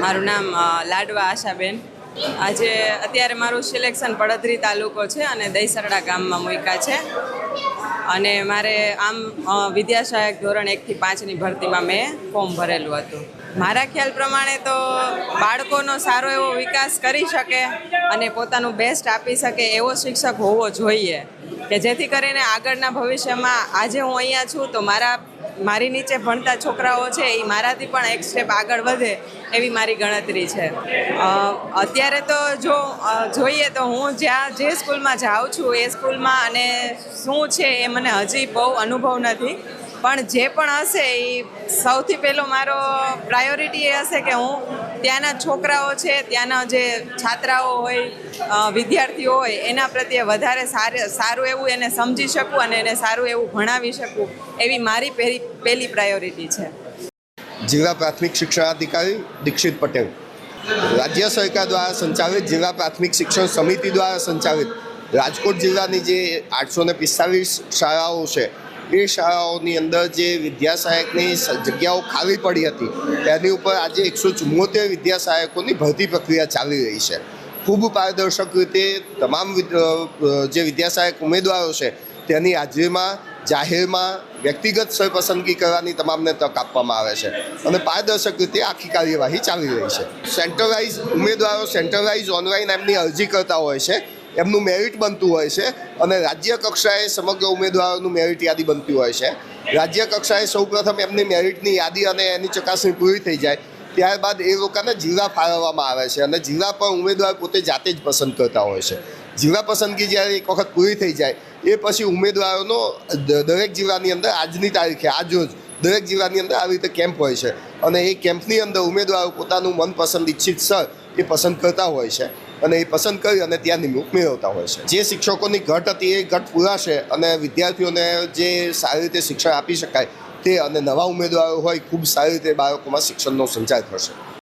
મારું નામ લાડવા આશાબેન. આજે અત્યારે મારું સિલેક્શન પડદરી તાલુકો છે અને દહીસરડા ગામમાં મૂક્યા છે. અને મારે આમ અ, વિદ્યા સહાયક ધોરણ એકથી પાંચની ભરતીમાં મેં ફોર્મ ભરેલું હતું. મારા ખ્યાલ પ્રમાણે તો બાળકોનો સારો એવો વિકાસ કરી શકે અને પોતાનું બેસ્ટ આપી શકે એવો શિક્ષક હોવો જોઈએ. કે જેથી કરીને આગળના ભવિષ્યમાં આજે હું અહીંયા છું તો મારા, મારી નીચે ભણતા છોકરાઓ છે એ મારાથી પણ એક સ્ટેપ આગળ વધે એવી મારી ગણતરી છે. અત્યારે તો જો જોઈએ તો હું જ્યાં, જે સ્કૂલમાં જાઉં છું એ સ્કૂલમાં અને શું છે એ મને હજી બહુ અનુભવ નથી. પણ જે પણ હશે એ સૌથી પહેલો મારો પ્રાયોરિટી એ હશે કે હું ત્યાંના છોકરાઓ છે, ત્યાંના જે છાત્રાઓ હોય વિદ્યાર્થીઓ હોય, એના પ્રત્યે વધારે સારે એવું એને સમજી શકું અને એને સારું એવું ભણાવી શકું એવી મારી પહેલી પહેલી પ્રાયોરિટી છે. જિલ્લા પ્રાથમિક શિક્ષણાધિકારી દીક્ષિત પટેલ. રાજ્ય સરકાર દ્વારા સંચાલિત જિલ્લા પ્રાથમિક શિક્ષણ સમિતિ દ્વારા સંચાલિત રાજકોટ જિલ્લાની જે આઠસો ને પિસ્તાલીસ શાળાઓ છે એ શાળાઓની અંદર જે વિદ્યાસહાયકની જગ્યાઓ ખાલી પડી હતી, તેની ઉપર આજે એકસો ચુમ્મોતેર વિદ્યાસહાયકોની ભરતી પ્રક્રિયા ચાલી રહી છે. ખૂબ પારદર્શક રીતે તમામ જે વિદ્યાસહાયક ઉમેદવારો છે, તેની હાજરીમાં, જાહેરમાં વ્યક્તિગત સરપસંદગી કરવાની તમામને તક આપવામાં આવે છે અને પારદર્શક રીતે આખી કાર્યવાહી ચાલી રહી છે. સેન્ટ્રલાઇઝ, ઉમેદવારો સેન્ટ્રલાઇઝ ઓનલાઈન એમની અરજી કરતા હોય છે એમનું મેરિટ બનતું હોય છે અને રાજ્ય કક્ષાએ સમગ્ર ઉમેદવારોનું મેરિટ યાદી બનતી હોય છે. રાજ્ય કક્ષાએ સૌપ્રથમ એમની મેરિટની યાદી અને એની ચકાસણી પૂરી થઈ જાય, ત્યારબાદ એ લોકોને જિલ્લા ફાળવવામાં આવે છે અને જિલ્લા પણ ઉમેદવાર પોતે જાતે જ પસંદ કરતા હોય છે. જિલ્લા પસંદગી જ્યારે એક વખત પૂરી થઈ જાય, એ પછી ઉમેદવારોનો દરેક જિલ્લાની અંદર આજની તારીખે આજ દરેક જિલ્લાની અંદર આવી રીતે કેમ્પ હોય છે. અને એ કેમ્પની અંદર ઉમેદવારો પોતાનું મનપસંદ ઈચ્છિત સર એ પસંદ કરતા હોય છે. અને એ પસંદ કરી અને ત્યાં નિમણૂક મેળવતા હોય છે. જે શિક્ષકોની ઘટ હતી એ ઘટ પૂરાશે અને વિદ્યાર્થીઓને જે સારી રીતે શિક્ષણ આપી શકાય તે અને નવા ઉમેદવારો હોય ખૂબ સારી રીતે બાળકોમાં શિક્ષણનો સંચાર થશે.